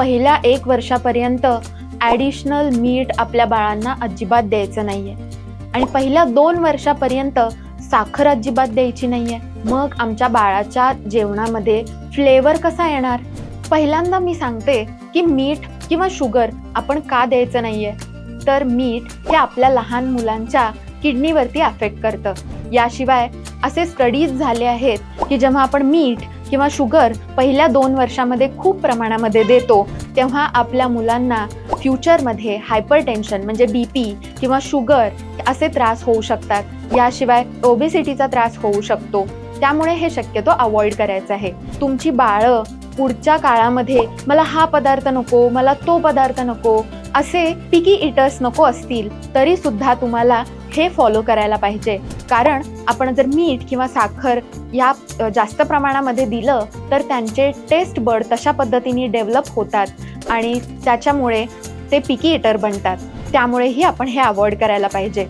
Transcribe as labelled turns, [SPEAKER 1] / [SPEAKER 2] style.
[SPEAKER 1] पहिल्या एक वर्षापर्यंत ॲडिशनल मीठ आपल्या बाळांना अजिबात द्यायचं नाही आहे आणि पहिल्या दोन वर्षापर्यंत साखर अजिबात द्यायची नाही आहे मग आमच्या बाळाच्या जेवणामध्ये फ्लेवर कसा येणार? पहिल्यांदा मी सांगते की मीठ किंवा शुगर आपण का द्यायचं नाही आहे तर मीठ हे आपल्या लहान मुलांच्या किडनीवरती अफेक्ट करतं. याशिवाय असे स्टडीज झाले आहेत की जेव्हा आपण मीठ किंवा शुगर पहिल्या दोन वर्षामध्ये खूप प्रमाणामध्ये देतो तेव्हा आपल्या मुलांना फ्युचरमध्ये हायपर टेन्शन म्हणजे बी पी किंवा शुगर असे त्रास होऊ शकतात. याशिवाय ओबेसिटीचा त्रास होऊ शकतो. त्यामुळे हे शक्यतो अवॉइड करायचं आहे. तुमची बाळं पुढच्या काळामध्ये मला हा पदार्थ नको मला तो पदार्थ नको असे पिकी इटर्स नको असतील तरी सुद्धा तुम्हाला हे फॉलो करायला पाहिजे. कारण आपण जर मीठ किंवा साखर या जास्त प्रमाणामध्ये दिलं तर त्यांचे टेस्ट बर्ड तशा पद्धतीने डेव्हलप होतात आणि त्याच्यामुळे ते पिकी इटर बनतात. त्यामुळेही आपण हे अवॉइड करायला पाहिजे.